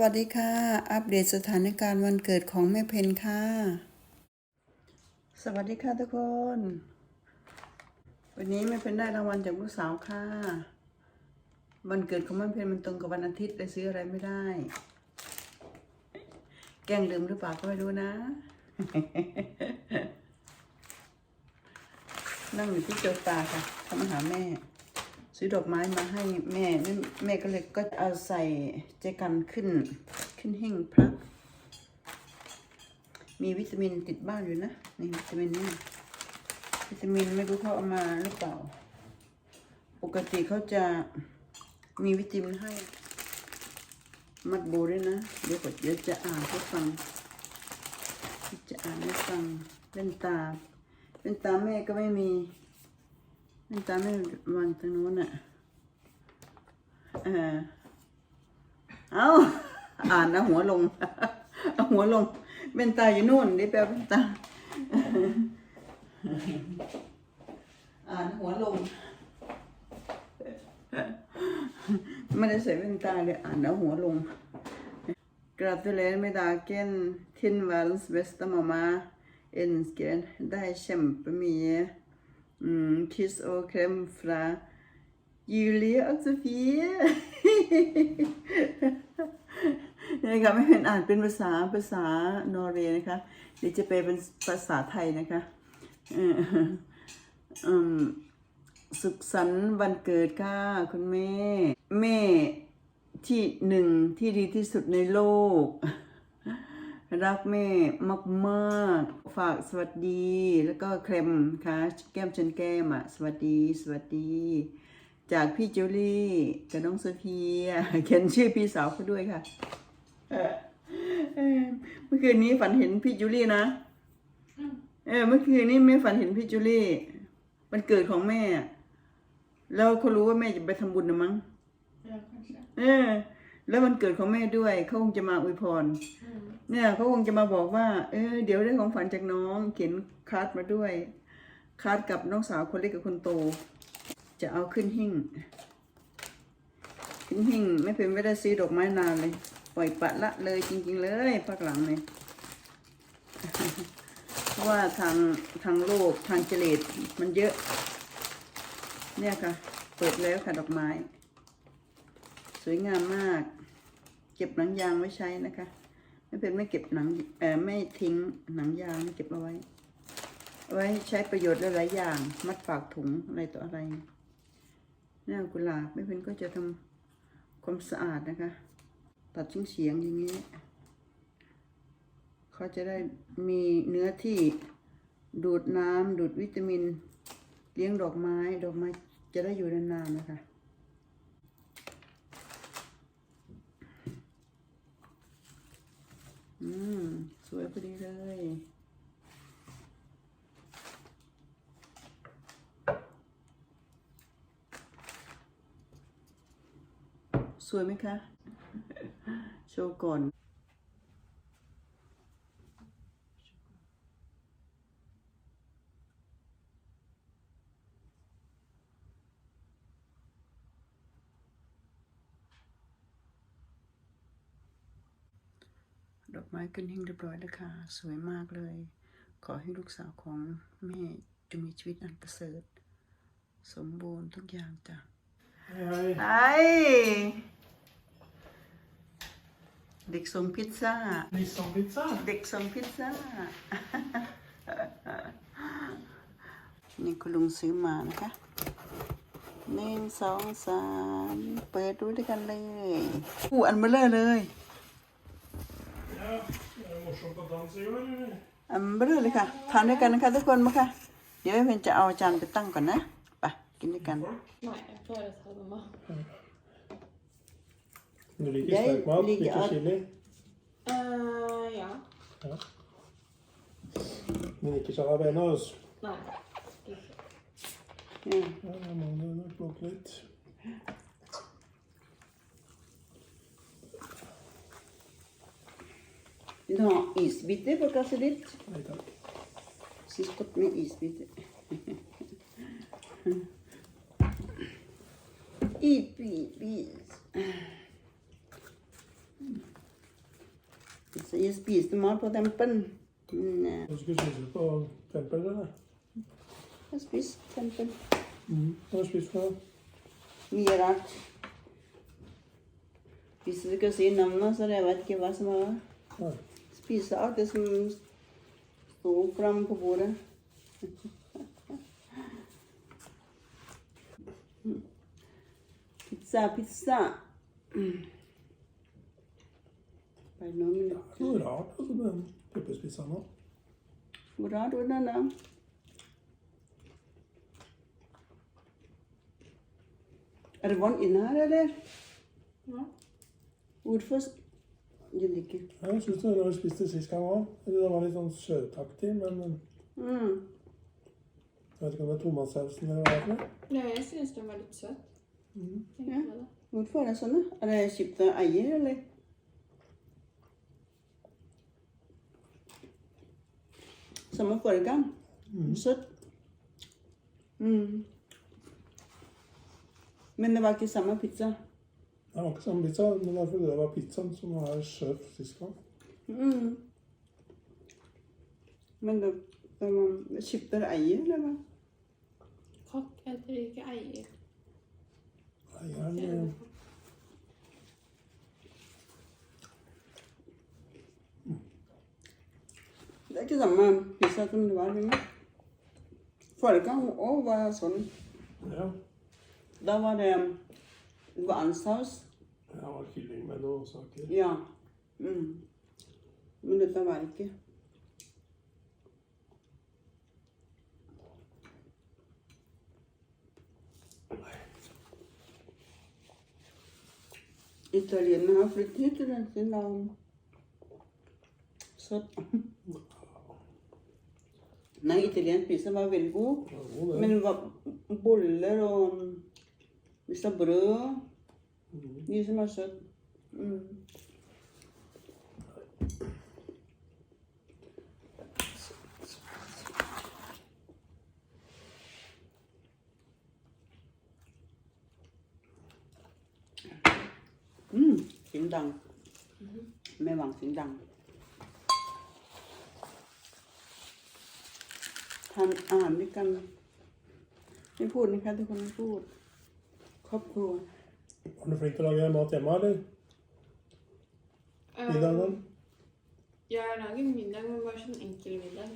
วัสดีค่ะ อัปเดตสถานการณ์วันเกิดของแม่เพนค่ะ สวัสดีค่ะทุกคน วันนี้แม่เพนได้รางวัลจากลูกสาวค่ะ วันเกิดของแม่เพนมันตรงกับวันอาทิตย์เลยซื้ออะไรไม่ได้ แกล้งลืมหรือเปล่าก็ไม่รู้นะ นั่งอยู่ที่โจตาค่ะทำอาหารแม่ ซื้อดอกไม้มาให้แม่แม่ก็เลยก็เอาใส่เจกันขึ้นขึ้นหิ้งพระ มีวิตามินติดบ้านอยู่นะนี่วิตามินนี่วิตามินไม่รู้เขาเอามาหรือเปล่า ปกติเขาจะมีวิตามินให้ มัดโบด้วยนะ เดี๋ยวก่อนเดี๋ยวจะอ่านให้ฟัง จะอ่านให้ฟังเป็นตา เป็นตาแม่ก็ไม่มี นตาแม่วางตรงนู้นอะเออเอาอ่านนะหัวลงเอาหัวลงเป็นตาอยู่นู่นนี่แปลเป็นตาอ่านหัวลงไม่ได้ใส่เป็นตาเลยอ่านแล้วหัวลง Gratulerer med dagen, din verdens beste mamma. Ønsker deg kjempemye mm, kyss og krem fra Julie og Sofie. นี่ค่ะไม่เป็นอ่านเป็นภาษาภาษานอร์เวย์นะคะเดี๋ยวจะไปเป็นภาษาไทยนะคะสุขสันต์วันเกิดค่ะ คุณแม่ แม่ที่หนึ่งที่ดีที่สุดในโลก รักแม่มากๆ ฝากสวัสดี แล้วก็เคลมค่ะแก้มชนแก้มอะ สวัสดี สวัสดี จากพี่จูลี่กับน้องโซเฟียเขียนชื่อพี่สาวเขาด้วยค่ะเออเออเมื่อคืนนี้ฝันเห็นพี่จูลี่นะเออเมื่อคืนนี้แม่ฝันเห็นพี่จูลี่มันเกิดของแม่อะแล้วเขารู้ว่าแม่จะไปทำบุญนะมั้ง Ja, kanske. เออ แล้วมันเกิดของแม่ด้วยเขาคงจะมาอวยพร Mm. เนี่ยเขาคงจะมาบอกว่า เออเดี๋ยวได้ของฝันจากน้องเขียนคาร์ดมาด้วย คาร์ดกับน้องสาวคนเล็กกับคนโต จะเอาขึ้นหิ้งขึ้นหิ้งไม่เป็นไม่ได้ซื้อดอกไม้นานเลย ปล่อยปะละเลยจริง ๆ เลยพักหลังเลยเพราะว่าทางทางโลกทางเจเลตมันเยอะ เนี่ยค่ะ เปิดแล้วค่ะดอกไม้ สวยงามมาก เก็บหนังยางไว้ใช้นะคะ ไม่เป็นไม่เก็บหนังเออไม่ทิ้งหนังยางเก็บเอาไว้ ไว้ใช้ประโยชน์หลายๆอย่าง มัดปากถุงอะไรต่ออะไรหน้ากุหลาบไม่เป็นก็จะทำความสะอาดนะคะ ตัดชิ้นเสียงอย่างนี้เขาจะได้มีเนื้อที่ดูดน้ำดูดวิตามิน เลี้ยงดอกไม้ ดอกไม้จะได้อยู่นานๆนะคะ อืม สวยพอดีเลย สวยไหมคะ โชว์ก่อน ดอกไม้ขึ้นหิ้งเรียบร้อยแล้วค่ะ สวยมากเลย ขอให้ลูกสาวของแม่จงมีชีวิตอันประเสริฐ สมบูรณ์ทุกอย่างจ้ะ Hej, hej. ไอเด็กส่งพิซซ่า Nissan pizza. เด็กส่งพิซซ่า นี่คุณลุงซื้อมานะคะหนึ่งสองสามเปิดดูด้วยกันเลยอู้อันเบลเลอร์เลย อันเบลอเลยค่ะทานด้วยกันนะคะทุกคนมาค่ะ เดี๋ยวเพนจะเอาจานไปตั้งก่อนนะไปกินด้วยกัน Nej, jag klarar det här mamma. Du liker Jeg sterk mat, liker liker alt. chili. Uh, ja. Ja. Men ikke jalapenos. Nej. Ja. Ja, da må du nok plukke litt. Vil du ha isbiter på kasset ditt? Nei takk. Syns godt med isbiter. Så jeg spiste mat på tempen. Mm, Du skulle spise på tempel, eller? jeg har spist tempel. Mm. Hva har du spist for noe? Mye rart. Hvis du ikke sier navnet, så jeg vet ikke hva som var. Nei. Pisao, das ist so kram geworden. Pizza, Pizza. Bei Nomi. Goddag, och så den pepparspisan då. Goddag, då den där. Er det vann inne her, eller? Ja. Hvorfor s- liker. Ja, Jeg syns det var vi spiste sist gang òg. Det var litt sånn søtaktig, men eh, Mm. jeg vet ikke om det er tomatsausen eller hva det er. Ja, jeg synes den var litt søt. Mm. Ja. Hvorfor er det sånn? da? Er det skifte eier, eller? Samme forrige gang. Mm. Søtt. Mm. Men det var ikke samme pizza. Det var ikke samme pizza, men det er fordi det var pizzaen som var søt sist gang. Mm. Men det, det var skifter eier, eller hva? Kokk heter ikke eier. Eieren er eh, det. Er ikke samme pizza som det var lenger. Forrige gang òg var sånn. Ja. Da var det Det var ansaus. Det var kylling med noen saker. Ja. Mm. Men dette var ikke. Italienerne har flyttet hit til den sin land. Så Nei, italiensk pizza var veldig god. Ja. Men boller og Hvis det er brød Mm. Mye som er søtt. Mm. Mm, sindang. Med vang sindang. ทานอาหารด้วยกัน ไม่พูดนะคะทุกคนไม่พูด ครอบครัว Var du flink til å lage mat hjemme, eller? Middagen? Jeg lager middag, men bare sånn enkel middag.